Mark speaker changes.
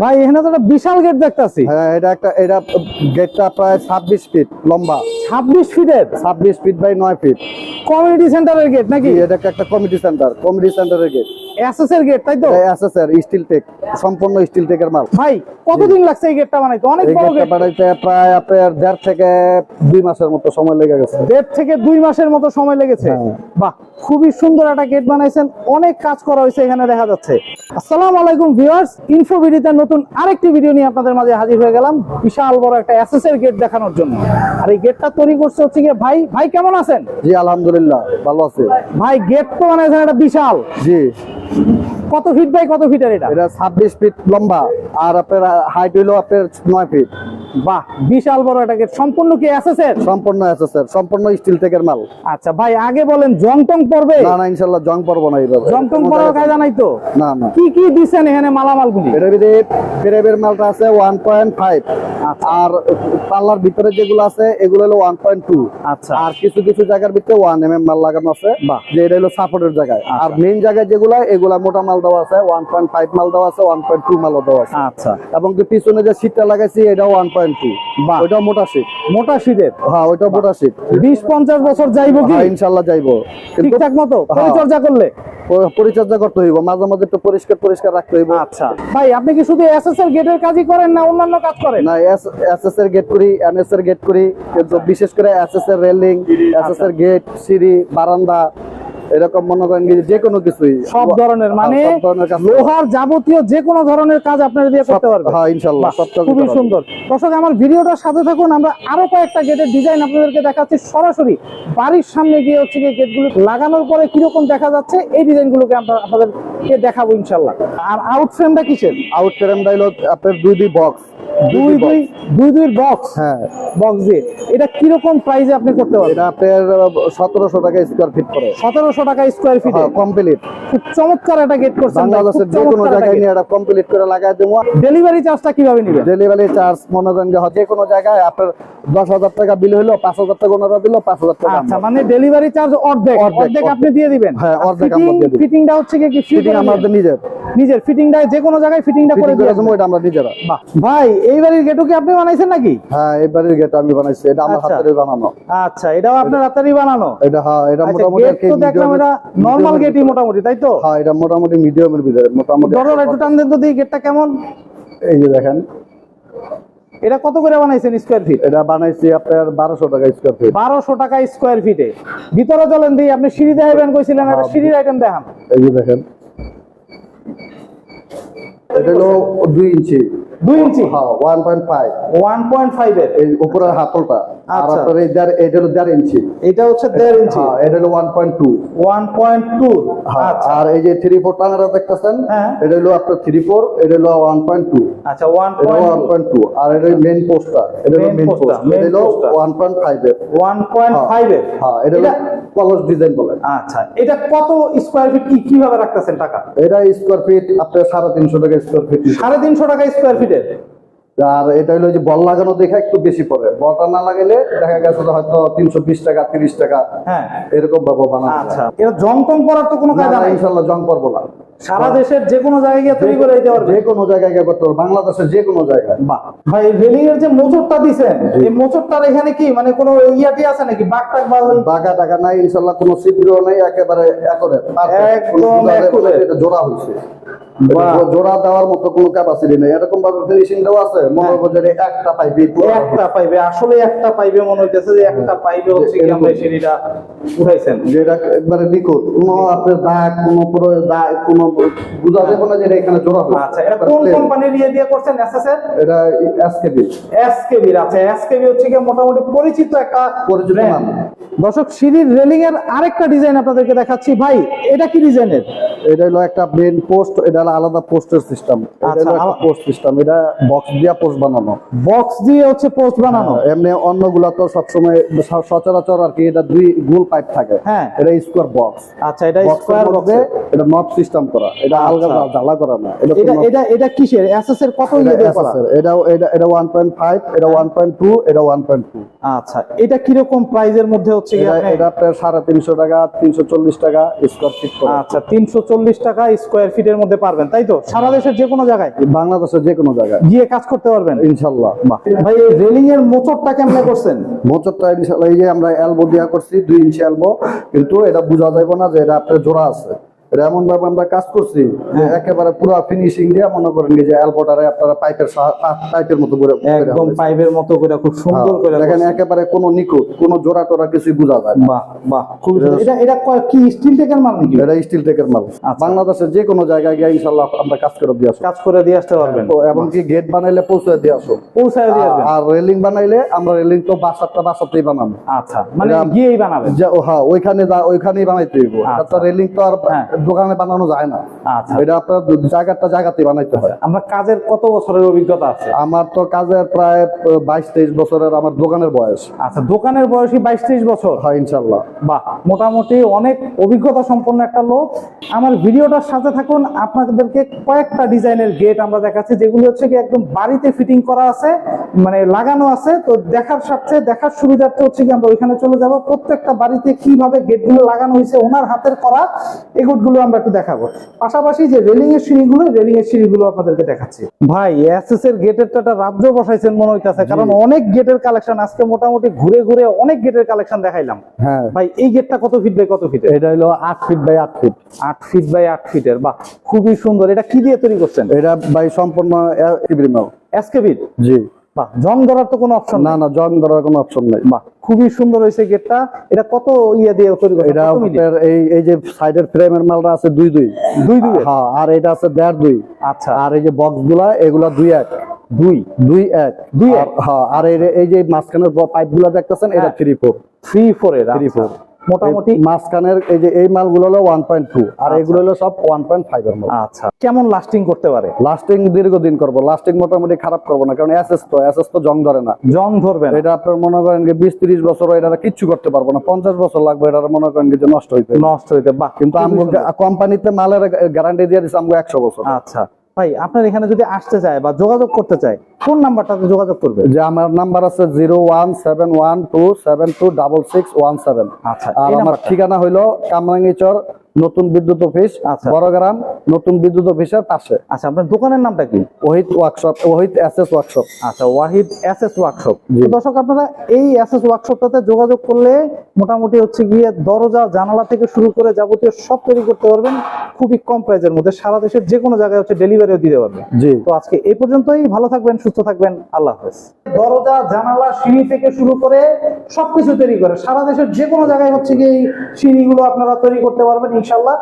Speaker 1: ভাই এখানে তো একটা বিশাল গেট দেখতাছি।
Speaker 2: হ্যাঁ এটা একটা এটা গেটটা প্রায় ছাব্বিশ ফিট লম্বা।
Speaker 1: ছাব্বিশ ফিটের
Speaker 2: ছাব্বিশ ফিট বাই নয় ফিট
Speaker 1: কমিউনিটি সেন্টারের গেট নাকি?
Speaker 2: এটা একটা কমিটি সেন্টার কমিটি সেন্টারের গেট
Speaker 1: এসএস এর গেট তাই তো?
Speaker 2: এসএসআর স্টিল টেক সম্পূর্ণ স্টিল টেকের মাল।
Speaker 1: ভাই কতদিন লাগছে এই গেটটা বানাইতে? অনেক বড় গেট
Speaker 2: বানাইতে প্রায় আপনার দেড় থেকে দুই মাসের মতো সময় লেগে গেছে।
Speaker 1: দেড় থেকে দুই মাসের মতো সময় লেগেছে?
Speaker 2: হ্যাঁ।
Speaker 1: বাহ খুবই সুন্দর একটা গেট বানাইছেন। অনেক কাজ করা হয়েছে এখানে দেখা যাচ্ছে। আসসালামু আলাইকুম ভিউয়ার্স ইনফো ভিডিওতে নতুন আরেকটি ভিডিও নিয়ে আপনাদের মাঝে হাজির হয়ে গেলাম। বিশাল বড় একটা এসএস এর গেট দেখানোর জন্য। আর এই গেটটা তৈরি করছে হচ্ছে গিয়ে ভাই। ভাই কেমন আছেন?
Speaker 2: জি আলহামদুলিল্লাহ ভালো আছে।
Speaker 1: ভাই গেট তো বানাইছেন একটা বিশাল।
Speaker 2: জি।
Speaker 1: কত ফিট বাই কত ফিটের এটা?
Speaker 2: এটা ছাব্বিশ ফিট লম্বা আর আপনার হাইট হইল আপনার নয় ফিট
Speaker 1: বাহ বিশাল বড় গেট সম্পূর্ণ কি এসএস এর
Speaker 2: সম্পূর্ণ এসএসআর সম্পূর্ণ স্টিল টেকের মাল।
Speaker 1: আচ্ছা ভাই আগে বলেন জং টং পড়বে
Speaker 2: না না ইনশাল্লাহ জং পড়ব না এইভাবে।
Speaker 1: জং টং পড়ার কায়দা নাই তো?
Speaker 2: না না।
Speaker 1: কি কি দিছেন এখানে মালামালগুলি?
Speaker 2: এটার ভিতরে পেরেবের মালটা আছে ওয়ান পয়েন্ট ফাইভ আর পাল্লার ভিতরে যেগুলো আছে এগুলো হলো ওয়ান পয়েন্ট টু
Speaker 1: আচ্ছা।
Speaker 2: আর কিছু কিছু জায়গার ভিতরে ওয়ান এম এম মাল লাগানো আছে।
Speaker 1: বাহ।
Speaker 2: যে এটা হলো সাপোর্টের জায়গায়।
Speaker 1: আচ্ছা।
Speaker 2: আর মেইন জায়গায় যেগুলো এগুলা মোটা মাল দেওয়া আছে ওয়ান পয়েন্ট ফাইভ মাল দেওয়া আছে ওয়ান পয়েন্ট টু মাল দেওয়া আছে।
Speaker 1: আচ্ছা।
Speaker 2: এবং কি পিছনে যে সিটটা লাগাইছি এটাও ওয়ান পয়েন্ট টু।
Speaker 1: বাহ।
Speaker 2: মোটা সিট
Speaker 1: মোটা শীতের?
Speaker 2: হ্যাঁ ওইটাও মোটা সিট
Speaker 1: বিশ পঞ্চাশ বছর যাইবো কি?
Speaker 2: ইনশাল্লাহ যাইবো।
Speaker 1: ঠিকঠাক মতো। পরিচর্যা করলে?
Speaker 2: পরিচর্যা করতে হইব। মাঝে মাঝে একটু পরিষ্কার পরিষ্কার রাখতে হইব।
Speaker 1: আচ্ছা। ভাই আপনি কি শুধু এসএস এর গেটের কাজই করেন না অন্যান্য কাজ করেন?
Speaker 2: না এর গেট করি এমএস এর গেট করি বিশেষ করে এস এস এর রেলিং এস এস এর গেট সিঁড়ি বারান্দা এরকম মনে করেন যে কোনো কিছুই।
Speaker 1: সব ধরনের মানে
Speaker 2: হ্যাঁ, ধরনের কাজ।
Speaker 1: লোহার যাবতীয় যে কোনো ধরনের কাজ আপনারা দিয়ে করতে পারবেন।
Speaker 2: হ্যাঁ কাজ
Speaker 1: খুবই সুন্দর। দর্শক আমার ভিডিওটার সাথে থাকুন আমরা আরও কয়েকটা গেটের ডিজাইন আপনাদেরকে দেখাচ্ছি। সরাসরি বাড়ির সামনে গিয়ে হচ্ছে গিয়ে গেটগুলো লাগানোর পরে কীরকম দেখা যাচ্ছে এই ডিজাইনগুলোকে আমরা আপনাদেরকে দেখাবো ইনশাল্লাহ। আর আউট ফ্রেমটা কিসের?
Speaker 2: আউট ফ্রেম ডাইল আপনার দুই দুই বক্স
Speaker 1: দুই দুই দুই দুই বক্স
Speaker 2: হ্যাঁ।
Speaker 1: বক্স দিয়ে। এটা কীরকম প্রাইসে আপনি করতে পারবেন?
Speaker 2: এটা আপনার সতেরোশো টাকা স্কোয়ার ফিট করে।
Speaker 1: সতেরোশো টাকা স্কোয়ার ফিটে
Speaker 2: কমপ্লিট
Speaker 1: খুব চমৎকার একটা গেট করছেন
Speaker 2: বাংলাদেশের যে কোনো জায়গায় নিয়ে এটা কমপ্লিট করে লাগাই দেবো।
Speaker 1: ডেলিভারি চার্জটা কীভাবে নেবেন?
Speaker 2: ডেলিভারি চার্জ মনে করেন যে কোনো জায়গায় আপনার দশ হাজার টাকা বিল হইল পাঁচ হাজার টাকা ওনারা দিল পাঁচ হাজার টাকা
Speaker 1: আচ্ছা মানে ডেলিভারি চার্জ অর্ধেক।
Speaker 2: অর্ধেক,
Speaker 1: আপনি দিয়ে দিবেন।
Speaker 2: হ্যাঁ, অর্ধেক আমরা দিয়ে।
Speaker 1: ফিটিংটা হচ্ছে কি
Speaker 2: ফিটিং আমাদের নিজের।
Speaker 1: নিজের। ফিটিংটা যে কোনো জায়গায় ফিটিংটা করে দিয়ে
Speaker 2: দেবো এটা আমরা নিজেরা।
Speaker 1: ভাই এই বাড়ির গেটও কি আপনি বানাইছেন নাকি?
Speaker 2: হ্যাঁ এবারের গেট আমি বানাইছি। এটা আমার
Speaker 1: আচ্ছা।
Speaker 2: হাতের বানানো।
Speaker 1: আচ্ছা এটাও আপনার রাতারি বানানো?
Speaker 2: এটা হ্যাঁ এটা
Speaker 1: আচ্ছা
Speaker 2: মোটামুটি
Speaker 1: গেট তো দেখলাম এটা নরমাল গেটই মোটামুটি তাই তো?
Speaker 2: হ্যাঁ এটা মোটামুটি মিডিয়ামের ভিতরে মোটামুটি
Speaker 1: ধরো একটু টান দেন তো দেখি গেটটা কেমন?
Speaker 2: এই যে দেখেন।
Speaker 1: এটা কত করে বানাইছেন স্কোয়ার ফিট
Speaker 2: এটা বানাইছি আপনার বারোশো টাকা স্কোয়ার ফিট
Speaker 1: বারোশো টাকা স্কোয়ার ফিটে ভিতরে চলেন দিই আপনি সিঁড়ি দেখাবেন কইছিলেন একটা
Speaker 2: হ্যাঁ।
Speaker 1: সিঁড়ির আইটেম দেখান।
Speaker 2: এই যে দেখেন। এটা হলো দুই ইঞ্চি।
Speaker 1: দুই inch?
Speaker 2: One point five
Speaker 1: one point five এর?
Speaker 2: এই উপরের হাতলটা। আর
Speaker 1: আচ্ছা।
Speaker 2: আপনার এই দেড় এটা হলো দেড় ইঞ্চি।
Speaker 1: এটা হচ্ছে দেড় ইঞ্চি?
Speaker 2: এটা হলো one point two
Speaker 1: one point two আচ্ছা।
Speaker 2: আর এই যে থ্রি ফোর টানারা দেখতেছেন
Speaker 1: হ্যাঁ।
Speaker 2: এটা হলো আপনার থ্রি ফোর এটা হলো ওয়ান পয়েন্ট টু
Speaker 1: আচ্ছা ওয়ান
Speaker 2: ওয়ান
Speaker 1: পয়েন্ট
Speaker 2: টু আর এটা মেন পোস্টার এটা হলো মেন পোস্ট এটা হলো ওয়ান পয়েন্ট ফাইভ এর।
Speaker 1: ওয়ান পয়েন্ট ফাইভ এর।
Speaker 2: হ্যাঁ এটা কলস ডিজাইন বলে
Speaker 1: আচ্ছা এটা কত স্কোয়ার ফিট কি কীভাবে রাখতেছেন টাকা?
Speaker 2: এটা স্কোয়ার ফিট আপনার সাড়ে তিনশো টাকা স্কোয়ার ফিট
Speaker 1: সাড়ে তিনশো টাকা স্কোয়ার ফিটের
Speaker 2: আর এটা হলো যে বল লাগানো দেখে একটু বেশি পড়ে। বলটা না লাগাইলে দেখা গেছে হয়তো তিনশো বিশ টাকা তিরিশ টাকা
Speaker 1: হ্যাঁ।
Speaker 2: এরকম ভাবে বানানো
Speaker 1: আচ্ছা এটা জং টং করার তো কোনো কাজ না
Speaker 2: ইনশাল্লাহ জং করব না।
Speaker 1: সারা দেশের যে কোনো জায়গায় তৈরি করে দিতে পারবে।
Speaker 2: যে কোনো জায়গায় করতে পারব বাংলাদেশের যে কোনো জায়গায়।
Speaker 1: বাহ ভাই এর যে মোচরটা দিছেন এই মোচরটার এখানে কি মানে কোনো ইয়াটি আছে নাকি? বাঘ টাক বা ওই
Speaker 2: টাকা নাই ইনশাল্লাহ কোনো ছিদ্র নেই একেবারে একরে
Speaker 1: একদম।
Speaker 2: এটা জোড়া হয়েছে। জোড়া দেওয়ার মতো কোনো ক্যাপাসিটি নেই। এরকম ভাবে ফিনিশিং দেওয়া আছে? মনে
Speaker 1: হ্যাঁ।
Speaker 2: একটা পাইপি
Speaker 1: একটা পাইবে আসলে একটা পাইবে মনে হইতেছে যে একটা পাইবে হচ্ছে কি আমরা এই সিঁড়িটা উঠাইছেন।
Speaker 2: যেটা একবারে নিখুঁত। কোনো আপনার দাগ কোনো পুরো দাগ কোনো বুঝা যাবে না যে এটা এখানে জোড়া হয়েছে
Speaker 1: আচ্ছা এটা কোন দিয়ে করছেন এসএস এর?
Speaker 2: এটা এসকেবি
Speaker 1: এসকেবি আচ্ছা এসকেবি হচ্ছে কি মোটামুটি পরিচিত একটা
Speaker 2: পরিচিত
Speaker 1: brand।
Speaker 2: নাম।
Speaker 1: দর্শক সিঁড়ির রেলিং এর আরেকটা ডিজাইন আপনাদেরকে দেখাচ্ছি। ভাই এটা কি ডিজাইনের
Speaker 2: এটা হলো একটা মেন পোস্ট এটা হলো আলাদা পোস্টের সিস্টেম এটা
Speaker 1: আচ্ছা,
Speaker 2: হলো একটা পোস্ট সিস্টেম এটা বক্স দিয়া পোস্ট বানানো।
Speaker 1: বক্স দিয়ে হচ্ছে পোস্ট বানানো?
Speaker 2: এমনি অন্যগুলা তো সবসময় সচরাচর আর কি এটা দুই গোল পাইপ থাকে।
Speaker 1: হ্যাঁ।
Speaker 2: এটা স্কোয়ার বক্স
Speaker 1: আচ্ছা এটা স্কোয়ার
Speaker 2: মধ্যে এটা নব সিস্টেম করা। এটা আলগা
Speaker 1: আচ্ছা।
Speaker 2: জ্বালা করা না। এটা
Speaker 1: এটা এটা কিসের? এসএস এর কত ইয়ে করা?
Speaker 2: এটা এটা এটা 1.5 এটা 1.2 এটা 1.2
Speaker 1: আচ্ছা এটা কীরকম প্রাইজের মধ্যে হচ্ছে কি
Speaker 2: এটা
Speaker 1: আপনি-
Speaker 2: এটা আপনার সাড়ে তিনশো টাকা তিনশো চল্লিশ টাকা স্কোয়ার ফিট
Speaker 1: আচ্ছা তিনশো চল্লিশ টাকা স্কোয়ার ফিট এর মধ্যে পারবেন তাই তো? সারা দেশের যে কোনো জায়গায়?
Speaker 2: বাংলাদেশের যে কোনো জায়গায়।
Speaker 1: গিয়ে কাজ করতে পারবেন?
Speaker 2: ইনশাল্লাহ।
Speaker 1: ভাই এই রেলিং এর মোচরটা কেমনে করছেন?
Speaker 2: মোচরটা ইনশাল্লাহ এই যে আমরা এলবো দিয়া করছি দুই ইঞ্চি এলবো কিন্তু এটা বোঝা যাবে না যে এটা আপনার জোড়া আছে। এটা এমন ভাবে আমরা কাজ করছি যে একেবারে পুরো ফিনিশিং দিয়ে মনে করেন যে এলবোটারে আপনারা পাইপের পাইপের মতো করে করে
Speaker 1: একদম পাইপের মতো করে খুব সুন্দর করে
Speaker 2: হ্যাঁ, দেখেন একেবারে কোনো নিখুঁত কোনো জোড়া টোরা কিছুই বোঝা যায় না।
Speaker 1: বাহ বাহ খুব এটা এটা কি স্টিল টেকের মাল নাকি?
Speaker 2: এটা স্টিল টেকের মাল।
Speaker 1: আচ্ছা।
Speaker 2: বাংলাদেশের যে কোনো জায়গায় গিয়ে ইনশাল্লাহ আমরা কাজ করে দিয়ে আসব।
Speaker 1: কাজ করে দিয়ে আসতে পারবেন।
Speaker 2: তো এমনকি গেট বানাইলে পৌঁছে দিয়ে আসো
Speaker 1: পৌঁছায় দিয়ে আসবেন।
Speaker 2: আর রেলিং বানাইলে আমরা রেলিং তো বাসারটা বাসাতেই বানাবো।
Speaker 1: আচ্ছা মানে গিয়েই বানাবেন।
Speaker 2: ও হ্যাঁ ওইখানে যা ওইখানেই বানাইতে হইব।
Speaker 1: আচ্ছা।
Speaker 2: রেলিং তো আর
Speaker 1: হ্যাঁ।
Speaker 2: দোকানে বানানো যায় না।
Speaker 1: আচ্ছা।
Speaker 2: এটা আপনার জায়গাটা জায়গাতে বানাইতে হয়।
Speaker 1: আমরা কাজের কত বছরের অভিজ্ঞতা আছে?
Speaker 2: আমার তো কাজের প্রায় বাইশ তেইশ বছরের আমার দোকানের বয়স।
Speaker 1: আচ্ছা দোকানের বয়সী বাইশ তেইশ বছর?
Speaker 2: হয় ইনশাল্লাহ
Speaker 1: বাহ মোটামুটি অনেক অভিজ্ঞতা সম্পন্ন একটা লোক। আমার ভিডিওটার সাথে থাকুন আপনাদেরকে কয়েকটা ডিজাইনের গেট আমরা দেখাচ্ছি যেগুলো হচ্ছে কি একদম বাড়িতে ফিটিং করা আছে মানে লাগানো আছে। তো দেখার সাথে দেখার সুবিধার্থে হচ্ছে কি আমরা ওইখানে চলে যাব। প্রত্যেকটা বাড়িতে কীভাবে গেটগুলো লাগানো হয়েছে ওনার হাতের করা এই গেটগুলো আমরা একটু দেখাবো পাশাপাশি যে রেলিং এর সিঁড়িগুলো রেলিং এর সিঁড়িগুলো আপনাদেরকে দেখাচ্ছি ভাই এসএস এর গেটের তো একটা রাজ্য বসাইছেন মনে হইতাছে কারণ অনেক গেটের কালেকশন আজকে মোটামুটি ঘুরে ঘুরে অনেক গেটের কালেকশন দেখাইলাম
Speaker 2: হ্যাঁ
Speaker 1: ভাই এই গেটটা কত ফিট বাই কত ফিট
Speaker 2: এটা হলো আট ফিট বাই আট ফিট
Speaker 1: আট ফিট বাই আট ফিটের বাহ খুবই সুন্দর এটা কি দিয়ে তৈরি করছেন
Speaker 2: এটা ভাই সম্পূর্ণ
Speaker 1: এসকেবিট
Speaker 2: জি
Speaker 1: বাহ জং ধরার তো কোনো অপশন
Speaker 2: না না জং ধরার কোনো অপশন নাই।
Speaker 1: বাহ খুবই সুন্দর হয়েছে গেটটা। এটা কত ইয়ে দিয়ে তৈরি করছেন
Speaker 2: এটা আপনার এই এই যে সাইডের ফ্রেমের মালটা আছে দুই দুই।
Speaker 1: দুই দুই
Speaker 2: হ্যাঁ আর এটা আছে দেড় দুই।
Speaker 1: আচ্ছা।
Speaker 2: আর এই যে বক্সগুলা এগুলা দুই এক।
Speaker 1: দুই?
Speaker 2: দুই এক।
Speaker 1: দুই
Speaker 2: আর- হ্যাঁ আর এই যে- মাঝখানের পাইপগুলা দেখতেছেন এটা। থ্রি ফোর
Speaker 1: থ্রি ফোর এর
Speaker 2: থ্রি
Speaker 1: আচ্ছা।
Speaker 2: ফোর
Speaker 1: মোটামুটি।
Speaker 2: মাঝখানের এই যে এই মালগুলো হলো ওয়ান পয়েন্ট টু আর
Speaker 1: আচ্ছা।
Speaker 2: এগুলো হলো সব ওয়ান পয়েন্ট ফাইভ এর
Speaker 1: আচ্ছা। কেমন লাস্টিং করতে পারে?
Speaker 2: লাস্টিং দীর্ঘদিন করব। লাস্টিং মোটামুটি খারাপ করব না কারণ এসএস তো এসএস তো জং ধরে না।
Speaker 1: জং ধরবে না।
Speaker 2: এটা আপনার মনে করেন যে বিশ তিরিশ বছর এটা কিচ্ছু করতে পারব না। পঞ্চাশ বছর লাগবে এটা মনে করেন যে নষ্ট হইতে।
Speaker 1: নষ্ট হইতে। বাহ
Speaker 2: কিন্তু কোম্পানিতে মালের গ্যারান্টি দিয়ে দিচ্ছে আমগো একশো বছর।
Speaker 1: আচ্ছা। ভাই আপনার এখানে যদি আসতে চায় বা যোগাযোগ করতে চায় কোন নাম্বারটাতে যোগাযোগ করবে
Speaker 2: যে আমার নাম্বার আছে zero one seven one two seven two double six one seven.
Speaker 1: আচ্ছা
Speaker 2: আর আমার ঠিকানা হইল কামরাঙ্গিচর নতুন বিদ্যুৎ অফিস
Speaker 1: আচ্ছা।
Speaker 2: বড়গ্রাম নতুন বিদ্যুৎ অফিসের পাশে।
Speaker 1: আচ্ছা আপনার দোকানের নামটা কি?
Speaker 2: Ohit workshop Ohit S S workshop
Speaker 1: আচ্ছা ওয়াহিদ এস এস ওয়ার্কশপ দর্শক আপনারা এই এস এস ওয়ার্কশপটাতে যোগাযোগ করলে মোটামুটি হচ্ছে গিয়ে দরজা জানালা থেকে শুরু করে যাবতীয় সব তৈরি করতে পারবেন। খুবই কম প্রাইজের মধ্যে। সারা দেশের যে কোনো জায়গায় হচ্ছে ডেলিভারিও দিতে পারবেন।
Speaker 2: জি।
Speaker 1: তো আজকে এই পর্যন্তই। ভালো থাকবেন সুস্থ থাকবেন। আল্লাহ হাফেজ। দরজা জানালা সিঁড়ি থেকে শুরু করে সবকিছু তৈরি করে। সারা দেশের যে কোনো জায়গায় হচ্ছে কি এই সিঁড়িগুলো আপনারা তৈরি করতে পারবেন। ইনশাল্লাহ